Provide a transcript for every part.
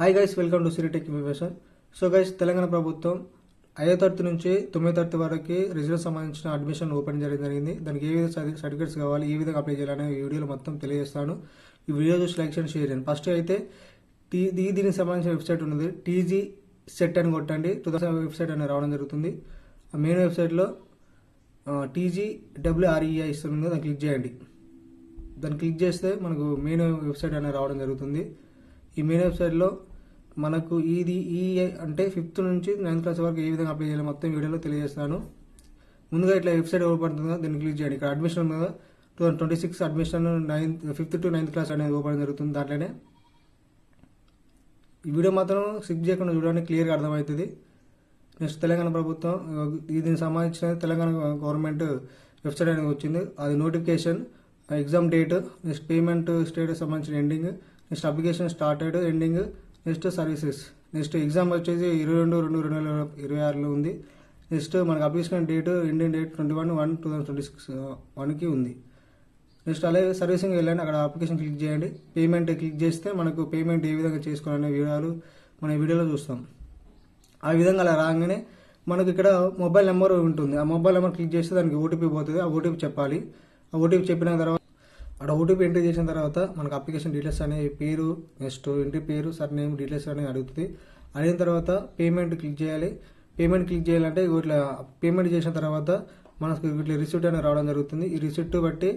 Hi guys welcome to Siri tech information so guys Telangana ప్రభుత్వం ఐదో తరగతి నుంచి తొమ్మిదో తరగతి వరకు రిజల్ట్ సంబంధించిన అడ్మిషన్ ఓపెన్ చేయడం జరిగింది. దానికి ఏ విధంగా సర్టిఫికేట్స్ కావాలి ఏ విధంగా అప్లై చేయాలనే వీడియోలో మొత్తం తెలియజేస్తాను. ఈ వీడియో చూసి లైక్ చేయండి షేర్ చేయండి. ఫస్ట్ అయితే టీ దీ- దీనికి సంబంధించిన వెబ్సైట్ ఉన్నది. టీజీ సెట్ అని కొట్టండి. టూ థౌసండ్ వెబ్సైట్ అనేది రావడం జరుగుతుంది. ఆ మెయిన్ వెబ్సైట్లో టీజీ డబ్ల్యూఆర్ఈఐ ఇస్తుంది. దాన్ని క్లిక్ చేయండి. దాన్ని క్లిక్ చేస్తే మనకు మెయిన్ వెబ్సైట్ అనేది రావడం జరుగుతుంది. ఈ మెయిన్ వెబ్సైట్లో మనకు ఇది ఈ అంటే ఫిఫ్త్ నుంచి నైన్త్ క్లాస్ వరకు ఏ విధంగా అప్లై చేయాలి మొత్తం వీడియోలో తెలియజేస్తాను. ముందుగా ఇట్లా వెబ్సైట్ ఓపెన్ పడుతుందో దీన్ని క్లిక్ చేయండి. ఇక్కడ అడ్మిషన్ ఉంది కదా two thousand twenty six admission ninth fifth to ninth class అనేది ఓపెన్ జరుగుతుంది దాంట్లోనే. ఈ వీడియో మాత్రం స్కిప్ చేయకుండా చూడడానికి క్లియర్గా అర్థమవుతుంది. నెక్స్ట్ తెలంగాణ ప్రభుత్వం దీనికి సంబంధించిన తెలంగాణ గవర్నమెంట్ వెబ్సైట్ అనేది వచ్చింది. అది notification exam date next payment status సంబంధించిన ending next application started ending next services next exam వచ్చేసి ఇరవై రెండు రెండు రెండు వేల ఇరవై ఆరులో ఉంది. నెక్స్ట్ మనకు application date ending date twenty one one two thousand twenty six వన్కి ఉంది. నెక్స్ట్ అలాగే సర్వీసింగ్ వెళ్ళండి అక్కడ అప్లికేషన్ క్లిక్ చేయండి. పేమెంట్ క్లిక్ చేస్తే మనకు పేమెంట్ ఏ విధంగా చేసుకోవాలనే వివరాలు మన వీడియోలో చూస్తాం. ఆ విధంగా అలా రాగానే మనకు ఇక్కడ మొబైల్ నెంబర్ ఉంటుంది. ఆ మొబైల్ నెంబర్ క్లిక్ చేస్తే దానికి ఓటీపీ పోతుంది. ఆ ఓటీపీ చెప్పాలి. ఆ ఓటీపీ చెప్పిన తర్వాత అక్కడ ఓటీపీ ఎంట్రీ చేసిన తర్వాత మనకు అప్లికేషన్ డీటెయిల్స్ అనే పేరు నెక్స్ట్ ఇంటి పేరు సర్ నేమ్ డీటెయిల్స్ అనేది అడుగుతుంది. అడిగిన తర్వాత పేమెంట్ క్లిక్ చేయాలి. పేమెంట్ క్లిక్ చేయాలంటే ఇట్లా పేమెంట్ చేసిన తర్వాత మనకు ఇట్లా రిసిప్ట్ అనేది రావడం జరుగుతుంది. ఈ రిసిప్ట్ బట్టి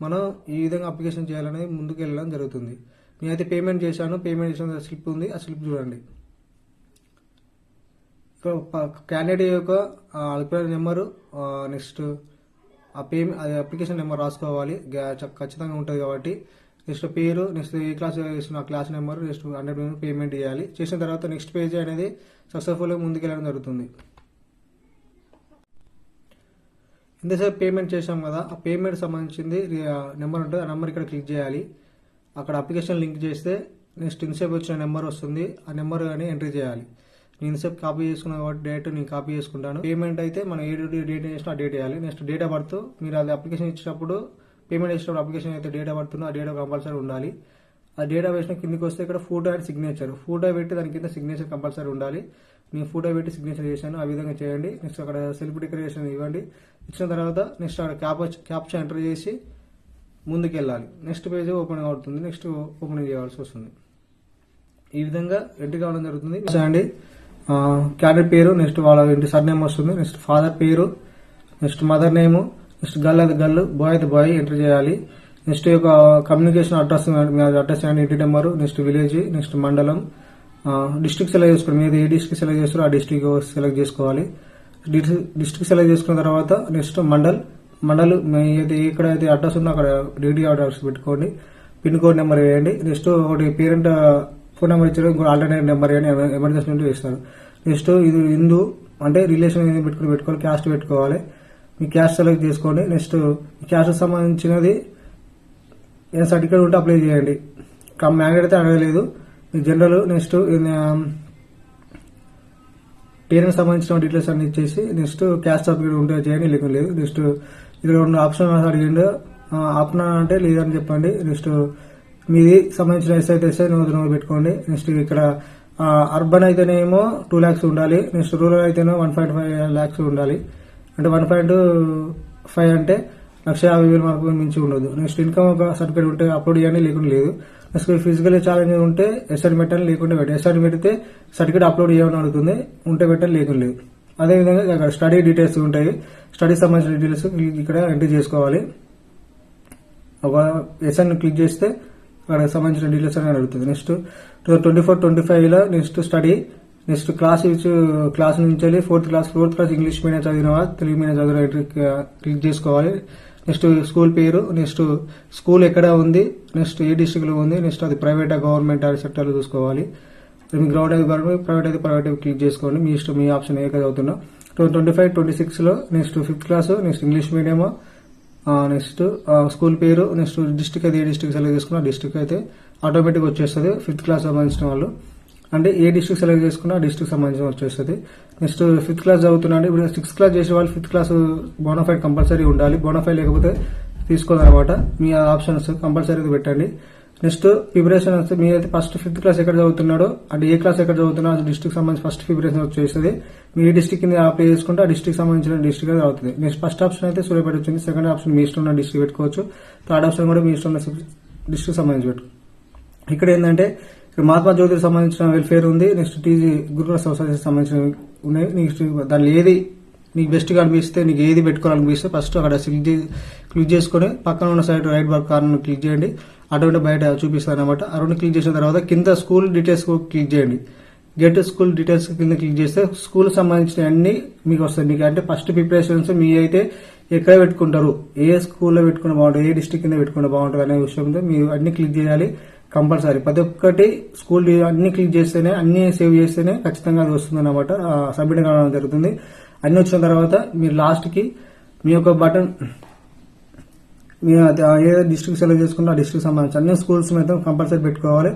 మనం ఈ విధంగా అప్లికేషన్ చేయాలనేది ముందుకు వెళ్ళడం జరుగుతుంది. నేనైతే పేమెంట్ చేశాను. పేమెంట్ చేసిన స్లిప్ ఉంది. ఆ స్లిప్ చూడండి. ఇక్కడ క్యాండిడేట్ యొక్క ఆ, అభిప్రాయ నెంబరు నెక్స్ట్ ఆ పేమెంట్ అది అప్లికేషన్ నెంబర్ రాసుకోవాలి. చ- ఖచ్చితంగా ఉంటుంది కాబట్టి. నెక్స్ట్ పేరు నెక్స్ట్ ఏ క్లాస్ చేసిన class number next hundred payment చేయాలి చేసిన తర్వాత నెక్స్ట్ పేజ్ అనేది సక్సెస్ఫుల్గా ముందుకెళ్ళడం జరుగుతుంది. ఇంతసేపు పేమెంట్ చేసాం కదా. ఆ పేమెంట్ సంబంధించింది నెంబర్ ఉంటుంది. ఆ నెంబర్ ఇక్కడ క్లిక్ చేయాలి. అక్కడ అప్లికేషన్ లింక్ చేస్తే నెక్స్ట్ ఇన్సేపు వచ్చిన నెంబర్ వస్తుంది. ఆ నెంబర్ కానీ ఎంట్రీ చేయాలి. నేను ఇన్సేపు కాపీ చేసుకున్నా కాబట్టి డేట్ నేను కాపీ చేసుకుంటాను. పేమెంట్ అయితే మనం ఏ డేట్ చేసినా ఆ డేట్ వేయాలి. నెక్స్ట్ డేట్ ఆఫ్ బర్త్ మీరు అది అప్లికేషన్ ఇచ్చినప్పుడు పేమెంట్ చేసినప్పుడు అప్లికేషన్ అయితే డేట్ ఆఫ్ బర్త్ ఆ డేట్ కంపల్సరీ ఉండాలి. ఆ డేటా వేసిన కిందకి వస్తే ఇక్కడ ఫోటో అండ్ సిగ్నేచర్ ఫోటో పెట్టి దాని కింద సిగ్నేచర్ కంపల్సరీ ఉండాలి. నేను ఫోటో పెట్టి సిగ్నేచర్ చేశాను ఆ విధంగా చేయండి. నెక్స్ట్ అక్కడ సెల్ఫ్ డిక్లరేషన్ ఇవ్వండి. ఇచ్చిన తర్వాత నెక్స్ట్ అక్కడ క్యాప్ క్యాప్చర్ ఎంటర్ చేసి ముందుకు వెళ్ళాలి నెక్స్ట్ పేజ్ ఓపెన్ అవుతుంది. నెక్స్ట్ ఓపెన్ చేయాల్సి వస్తుంది. ఈ విధంగా ఎంట్రీ కావడం జరుగుతుంది. చూడండి క్యాండిడేట్ పేరు నెక్స్ట్ వాళ్ళ ఇంటి సర్ నేమ్ వస్తుంది నెక్స్ట్ ఫాదర్ పేరు next mother name next girl అయితే గర్ల్ బాయ్ అయితే బాయ్ ఎంటర్ చేయాలి. నెక్స్ట్ యొక్క కమ్యూనికేషన్ అడ్రస్ అడ్రస్ అండ్ ఇంటి నెంబరు నెక్స్ట్ విలేజ్ నెక్స్ట్ మండలం. డిస్ట్రిక్ట్ సెలెక్ట్ చేసుకోండి మీరు ఏ డిస్ట్రిక్ట్ సెలెక్ట్ చేస్తారో ఆ డిస్ట్రిక్ట్ సెలెక్ట్ చేసుకోవాలి. డిస్ట్రిక్ట్ సెలెక్ట్ చేసుకున్న తర్వాత నెక్స్ట్ మండల్ మండల్ అయితే ఎక్కడైతే అడ్రస్ ఉందో అక్కడ డీడీ అడ్రస్ పెట్టుకోండి. పిన్ కోడ్ నెంబర్ వేయండి. నెక్స్ట్ ఒకటి పేరెంట్ ఫోన్ నెంబర్ ఇచ్చారు ఆల్టర్నేట్ నెంబర్ కానీ ఎమర్జెన్సీ నుండి ఇస్తారు నెక్స్ట్ ఇది హిందూ అంటే రిలేషన్ ఏదైనా పెట్టుకుని పెట్టుకోవాలి క్యాస్ట్ పెట్టుకోవాలి. మీ క్యాస్ట్ సెలెక్ట్ చేసుకోండి. నెక్స్ట్ క్యాస్ట్ సంబంధించినది ఏదైనా సర్టిఫికేట్ ఉంటే అప్లై చేయండి. మ్యారేజ్ అయితే అడగలేదు. మీ జనరల్ నెక్స్ట్ పేరెంట్స్ సంబంధించిన డీటెయిల్స్ అన్ని ఇచ్చేసి నెక్స్ట్ క్యాస్ట్ సర్టిఫికేట్ ఉంటే చేయండి లేకుండా లేదు. నెక్స్ట్ ఇక్కడ రెండు ఆప్షన్ అడిగిండు. ఆప్షన్ అంటే లేదని చెప్పండి. నెక్స్ట్ మీది సంబంధించిన ఎస్ అయితే ఎస్ఐ నోదు పెట్టుకోండి. నెక్స్ట్ ఇక్కడ అర్బన్ అయితేనేమో టూ ల్యాక్స్ ఉండాలి. నెక్స్ట్ రూరల్ అయితేనేమో వన్ పాయింట్ ఫైవ్ ల్యాక్స్ ఉండాలి. అంటే వన్ పాయింట్ ఫైవ్ అంటే లక్ష యాభై వేలు వరకు మించి ఉండదు. నెక్స్ట్ ఇన్కమ్ ఒక సర్టిఫికేట్ ఉంటే అప్లోడ్ చేయండి లేకుండా లేదు. నెక్స్ట్ ఫిజికల్ ఛాలెంజ్ ఉంటే ఎస్ఆర్ పెట్టాలి లేకుంటే పెట్టాలి ఎస్ఆర్ పెడితే సర్టిఫికేట్ అప్లోడ్ చేయమని అడుగుతుంది. ఉంటే పెట్టాలి లేకుండా లేదు. అదేవిధంగా అక్కడ స్టడీ డీటెయిల్స్ ఉంటాయి. స్టడీ సంబంధించిన డీటెయిల్స్ ఇక్కడ ఎంట్రీ చేసుకోవాలి. ఒక ఎస్ఎన్ క్లిక్ చేస్తే అక్కడ సంబంధించిన డీటెయిల్స్ అని అడుగుతుంది. నెక్స్ట్ ట్వంటీ ఫోర్ ట్వంటీ ఫైవ్లో next study next class class నుంచి fourth class fourth class English medium చదివినవా Telugu medium చదివిన క్లిక్ చేసుకోవాలి. నెక్స్ట్ స్కూల్ పేరు నెక్స్ట్ స్కూల్ ఎక్కడ ఉంది నెక్స్ట్ ఏ డిస్ట్రిక్ట్లో ఉంది నెక్స్ట్ అది ప్రైవేట్ గవర్నమెంట్ సెక్టర్ చూసుకోవాలి. మీ గ్రౌండ్ అయితే గవర్నమెంట్ ప్రైవేట్ అయితే ప్రైవేట్ క్లిక్ చేసుకోండి. మీ ఇష్టం మీ ఆప్షన్ ఏ చదువుతున్నా ట్వంటీ ఫైవ్ ట్వంటీ సిక్స్లో next fifth class next English medium next school పేరు నెక్స్ట్ డిస్టిక్ అయితే ఏ డిస్టిక్ సెలెక్ట్ చేసుకున్నా డిస్టిక్ అయితే ఆటోమేటిక్ వచ్చేస్తుంది. ఫిఫ్త్ క్లాస్ సంబంధించిన వాళ్ళు. అంటే ఏ డిస్టిక్ సెలెక్ట్ చేసుకున్నా డిస్టిక్ సంబంధించిన వచ్చేస్తుంది. నెక్స్ట్ ఫిఫ్త్ క్లాస్ చదువుతున్నాడు ఇప్పుడు సిక్స్త్ క్లాస్ చేసే వాళ్ళు ఫిఫ్త్ క్లాస్ బోనఫైడ్ కంపల్సరీ ఉండాలి. బోనఫైడ్ లేకపోతే తీసుకోదనమాట. మీ ఆప్షన్స్ కంపల్సరీ పెట్టండి. నెక్స్ట్ ప్రిపరేషన్ వస్తే మీరైతే అయితే ఫస్ట్ ఫిఫ్త్ క్లాస్ ఎక్కడ చదువుతున్నాడో అంటే ఏ క్లాస్ ఎక్కడ చదువుతున్నాడో అది డిస్ట్రిక్ట్ సంబంధించి ఫస్ట్ ప్రిపరేషన్ వచ్చేస్తుంది మీ డిస్ట్రిక్ట్ కింద అప్లై చేసుకుంటే ఆ డిస్ట్రిక్ట్ సంబంధించిన డిస్ట్రిక్ట్ అది అవుతుంది నెక్స్ట్ ఫస్ట్ ఆప్షన్ అయితే సూర్యపేట వచ్చింది. సెకండ్ ఆప్షన్ మీ ఇష్టం ఉన్న డిస్ట్రిక్ట్ పెట్టుకోవచ్చు. థర్డ్ ఆప్షన్ కూడా మీ ఇష్టం ఉన్న డిస్ట్రిక్ట్ సంబంధించి పెట్టు ఇక్కడ ఏంటంటే ఇక్కడ మహాత్మా జ్యోతికి సంబంధించిన వెల్ఫేర్ ఉంది. నెక్స్ట్ టీజీ గురుకుల సొసైటీకి సంబంధించిన ఉన్నాయి. నెక్స్ట్ దానిలో ఏది నీకు బెస్ట్గా అనిపిస్తే నీకు ఏది పెట్టుకోవాలనిపిస్తే ఫస్ట్ అక్కడ క్లిక్ క్లిక్ చేసుకొని పక్కన ఉన్న side right bar corner click చేయండి. అటువంటి బయట చూపిస్తాను అనమాట అటువంటి క్లిక్ చేసిన తర్వాత కింద స్కూల్ డీటెయిల్స్ క్లిక్ చేయండి. గెట్ స్కూల్ డీటెయిల్స్ కింద క్లిక్ చేస్తే స్కూల్ సంబంధించిన అన్ని మీకు వస్తాయి. మీకు అంటే ఫస్ట్ ప్రిపరేషన్స్ మీ అయితే ఎక్కడ పెట్టుకుంటారు? ఏ స్కూల్లో పెట్టుకుంటే బాగుంటుంది? ఏ డిస్టిక్ కింద పెట్టుకుంటే బాగుంటుంది అనే విషయంలో మీరు అన్ని క్లిక్ చేయాలి కంపల్సరీ. ప్రతి ఒక్కటి స్కూల్ అన్ని క్లిక్ చేస్తేనే అన్ని సేవ్ చేస్తేనే ఖచ్చితంగా అది వస్తుంది అనమాట సబ్మిట్ కావడం జరుగుతుంది. అన్ని వచ్చిన తర్వాత మీరు లాస్ట్కి మీ యొక్క బటన్ మీరు ఏ డిస్ట్రిక్ట్ సెలెక్ట్ చేసుకుంటే ఆ డిస్ట్రిక్ట్ సంబంధించి అన్ని స్కూల్స్ మొత్తం కంపల్సరీ పెట్టుకోవాలి.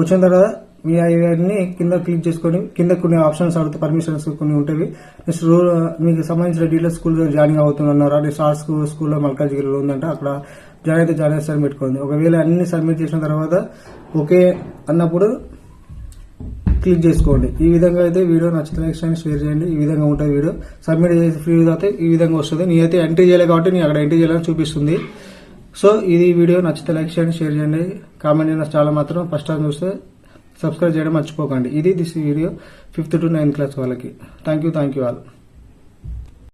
వచ్చిన తర్వాత మీ అవన్నీ కింద క్లిక్ చేసుకొని కింద కొన్ని ఆప్షన్స్ అడుగుతాయి పర్మిషన్స్ కొన్ని ఉంటాయి. నెక్స్ట్ రూల్ మీకు సంబంధించిన డీటెయిల్స్ స్కూల్ జాయిన్ అవుతున్నారా స్టార్ స్కూల్ స్కూల్లో మల్కాజ్గిరిలో ఉందంటే అక్కడ జాయిన్ అయితే జాయిన్ అయితే సబ్మిట్ పెట్టుకోండి. ఒకవేళ అన్ని సబ్మిట్ చేసిన తర్వాత ఓకే అన్నప్పుడు క్లిక్ చేసుకోండి. ఈ విధంగా అయితే వీడియో నచ్చితే లైక్ చేయండి షేర్ చేయండి. ఈ విధంగా ఉంటుంది వీడియో. సబ్మిట్ చేసి ఫ్రీ అయితే ఈ విధంగా వస్తుంది. నీ అయితే ఎంట్రీ చేయలేదు కాబట్టి నీ అక్కడ ఎంట్రీ చేయాలని చూపిస్తుంది. సో ఇది వీడియో నచ్చితే లైక్ చేయండి షేర్ చేయండి. కామెంట్ చేయండి చాలా మాత్రం. ఫస్ట్ టైం చూస్తే సబ్స్క్రైబ్ చేయడం మర్చిపోకండి. ఇది this video fifth to ninth class వాళ్ళకి. Thank you thank you all